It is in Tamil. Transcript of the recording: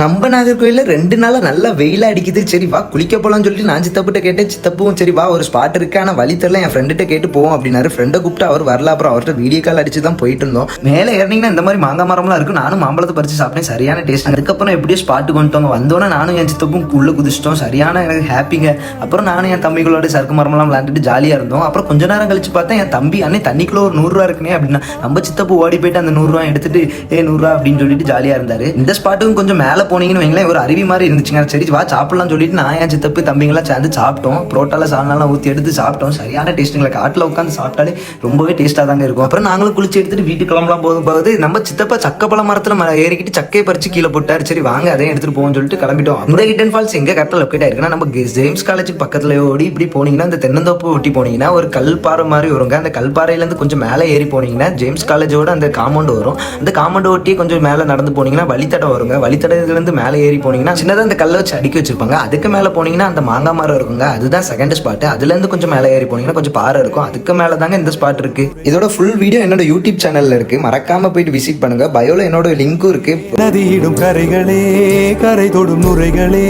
நம்ம நாகர்கோயிலில் ரெண்டு நாளாக நல்லா வெயிலாக அடிக்குது. சரி வா குளிக்க போகலாம்னு சொல்லிட்டு நான் சித்தப்பிட்ட கேட்டேன். சித்தப்பும் சரி வா ஒரு ஸ்பாட் இருக்கு. ஆனால் வழி தெரியல. என் ஃப்ரெண்டுகிட்ட கேட்டு போவோம் அப்படின்னாரு. ஃப்ரெண்டை கூப்பிட்டு அவர் வரல. அப்புறம் அவர்கிட்ட வீடியோ கால் அடிச்சு தான் போயிட்டு இருந்தோம். மேலே ஏறினீங்கன்னா இந்த மாதிரி மாங்காய் மரம்லாம் இருக்கும். நானும் மாம்பழத்தை பறிச்சு சாப்பிட்டேன். சரியான டேஸ்ட் அதுக்கப்புறம் எப்படியோ ஸ்பாட்டு கொண்டுட்டோங்க வந்தோன்னே நானும் என் சித்தப்பும் உள்ள குதிச்சிட்டோம். சரியான எனக்கு ஹாப்பிங்க அப்புறம் நானும் என் தம்பிகளோட சறுக்கு மரம்லாம் விளையாண்டுட்டு ஜாலியாக இருந்தோம். அப்புறம் கொஞ்ச நேரம் கழிச்சு பார்த்தா என் தம்பி அண்ணே தண்ணிக்குள்ள ஒரு நூறுரூவா இருக்குனே அப்படின்னா நம்ம சித்தப்பு ஓடி போயிட்டு அந்த நூறுரூவா எடுத்துட்டு ஏ நூறுரூவா அப்படின்னு சொல்லிட்டு ஜாலியாக இருந்தாரு. இந்த ஸ்பாட்டுக்கும் கொஞ்சம் மேலே போனீங்கன்னு வைங்களேன் ஒரு அருவி மாதிரி இருந்துச்சுங்க. சரி வா சாப்பிடலாம் சொல்லிட்டு நான் என் சித்தப்பு தம்பிங்களாம் சேர்ந்து சாப்பிட்டோம். புரோட்டால சால்னாலாம் ஊற்றி எடுத்து சாப்பிட்டோம். சரியான டேஸ்ட்டுங்களை காட்டில் உட்காந்து சாப்பிட்டாலே ரொம்பவே டேஸ்ட்டாக தாங்க இருக்கும். அப்புறம் நாங்களும் குளிச்சு எடுத்துட்டு வீட்டுக்கு கிளம்பலாம் போதும் போகுது. நம்ம சித்தப்பா சக்கப்பழ மரத்தில் ம- ஏறிக்கிட்டு சக்கையை பறிச்சு கீழே போட்டாரு. சரி வாங்க அதையும் எடுத்துட்டு போவோம்னு சொல்லிட்டு கிளம்பிட்டோம். இந்த அண்ட் ஃபால்ஸ் எங்கே கரெக்டாக லொக்கேட் ஆயிருக்குன்னா நம்ம ஜேம்ஸ் காலேஜுக்கு பக்கத்தில் ஓடி இப்படி போனீங்கன்னா அந்த தென்னந்தோப்பு ஒட்டி போனீங்கன்னா ஒரு கல்பாறை மாதிரி வருங்க. அந்த கல்பாறையிலேருந்து கொஞ்சம் மேலே ஏறி போனீங்கன்னா ஜேம்ஸ் காலேஜோட அந்த காம்பவுண்ட் வரும். அந்த காம்பவுண்ட் ஒட்டி கொஞ்சம் மேலே நடந்து போனீங்கன்னா வழித்தடம் வருங்க. வழித்தடத்துலேருந்து மேலே ஏறி போனீங்கன்னா சின்னதாக அந்த கல்லை வச்சு அடுக்கி வச்சிருப்பாங்க. அதுக்கு மேலே போனீங்கன்னா அந்த மாங்காய் மரம் இருக்குங்க. அதுதான் செகண்ட் ஸ்பாட் அதுலேருந்து கொஞ்சம் மேலே ஏறி போனீங்கன்னா கொஞ்சம் பாறை இருக்கும். அதுக்கு மேலே தாங்க இந்த ஸ்பாட் இருக்கு. இதோட ஃபுல் வீடியோ என்னோட யூடியூப் சேனல்ல இருக்கு. மறக்காம போயிட்டு விசிட் பண்ணுங்க. பயோல என்னோட லிங்க்கும் இருக்கு. நதியிடும் கரைகளே கரை தொடும் நுரைகளே.